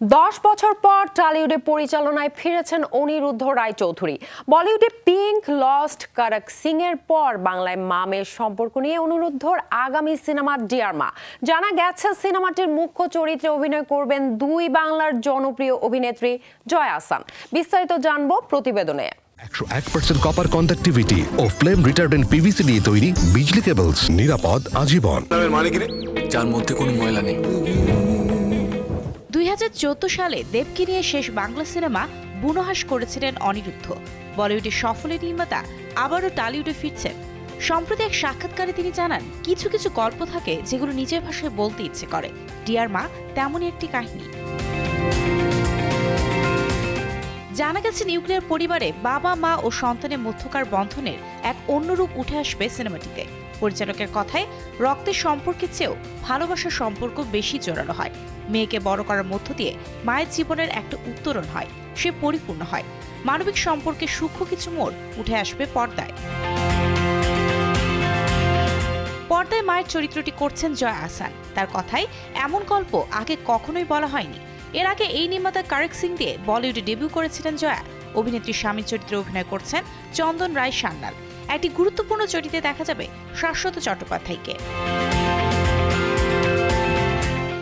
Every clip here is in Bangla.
দশ বছর পর টলিউডে পরিচালনায় ফিরেছেন অনিরুদ্ধ রায়চৌধুরী। বলিউডে পিঙ্ক লস্ট করক সিং এর পর বাংলায় মামের সম্পর্ক নিয়ে অনিরুদ্ধর আগামী সিনেমা ডিয়ার মা। জানা গেছে সিনেমাটির মুখ্য চরিত্রে অভিনয় করবেন দুই বাংলার জনপ্রিয় অভিনেত্রী জয়া আসান বিস্তারিত জানব প্রতিবেদনে। একশো এক পার্সেন্ট কপার কন্ডাক্টিভিটি ও ফ্লেম রিটার্ডেন্ট পিভিসি দিয়ে তৈরি বিজলি কেবলস নিরাপদ আজীবন। মানে যার মধ্যে কোনো ময়লা নেই। সালে দেবকে নিয়ে শেষ বাংলা সিনেমা বুনহাস করেছিলেন অনিরুদ্ধ। বলিউডের সফল নির্মাতা আবারও টালিউডে ফিরছেন। সম্প্রতি এক সাক্ষাৎকারে তিনি জানান, কিছু কিছু গল্প থাকে যেগুলো নিজের ভাষায় বলতে ইচ্ছে করে। ডিয়ার মা, তেমনই একটি কাহিনী। জানা গেছে নিউক্লিয়ার পরিবারে বাবা, মা ও সন্তানের মধ্যকার বন্ধনের এক অন্য রূপ উঠে আসবে সিনেমাটিতে। পরিচালকের কথায়, রক্তের সম্পর্কের চেয়েও ভালোবাসার সম্পর্ক বেশি জোরালো হয়। মেয়েকে বড় করার মধ্য দিয়ে মায়ের জীবনের একটা উত্তরণ হয়, সে পরিপূর্ণ হয়। মানবিক সম্পর্কে সূক্ষ্ম কিছু মোড় উঠে আসবে পর্দায়। পর্দায় মায়ের চরিত্রটি করছেন জয় আসান তার কথায়, এমন গল্প আগে কখনোই বলা হয়নি। এর আগে এই নির্মাতা কারেক সিং দিয়ে বলিউডে ডেবিউ করেছিলেন জয়া। অভিনেত্রী স্বামীর চরিত্রে অভিনয় করছেন চন্দন রায় সান্যাল। একটি গুরুত্বপূর্ণ চরিত্রে দেখা যাবে শাশ্বত চট্টোপাধ্যায়কে।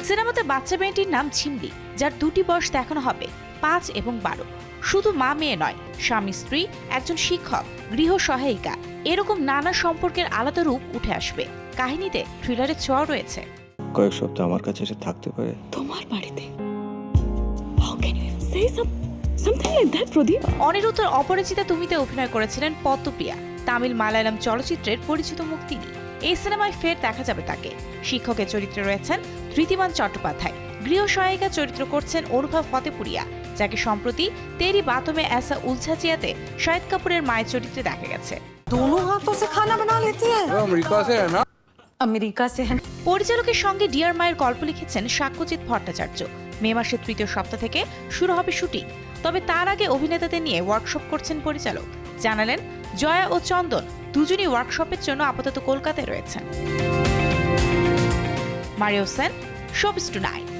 সিনেমাতে বাচ্চা মেয়েটির নাম ঝিমলি যার দুটি বয়স দেখানো হবে পাঁচ এবং বারো। শুধু মা মেয়ে নয় স্বামী স্ত্রী একজন শিক্ষক গৃহ সহায়িকা এরকম নানা সম্পর্কের আলাদা রূপ উঠে আসবে। কাহিনীতে থ্রিলারের ছোঁয়াও রয়েছে। কয়েক সপ্তাহ আমার কাছে এসে থাকতে পারে। তোমার বাড়িতে can you say something like that Pradip অনিরুদ্ধর Aparichita তুমিতে অভিনয় করেছিলেন পদ্মপ্রিয়া তামিল মালায়ালাম চলচ্চিত্রের পরিচিত মুখ তিনি এই সিনেমায় ফের দেখা যাবে তাকে শিক্ষকের চরিত্রে রয়েছেন ধৃতিমান চট্টোপাধ্যায় গৃহ সহায়িকা চরিত্র করছেন অনুভব ফতেপুরিয়া যাকে সম্প্রতি তেরি বাতমে অ্যাসা উলঝাচিয়াতে শাহিদ কাপুরের মায়ের চরিত্রে দেখা গেছে दोनों हाथों से खाना बना लेती है আমেরিকা से है ना আমেরিকা সেহেন হ্যাঁ। পরিচালকের সঙ্গে ডিয়ার মায়ের গল্প লিখেছেন সাক্ষ্যজিৎ ভট্টাচার্য। মে মাসের তৃতীয় সপ্তাহ থেকে শুরু হবে শুটিং। তবে তার আগে অভিনেতাদের নিয়ে ওয়ার্কশপ করছেন পরিচালক। জানালেন, জয়া ও চন্দন দুজনই ওয়ার্কশপের জন্য আপাতত কলকাতায় রয়েছেন। Mario Sen showbiz tonight.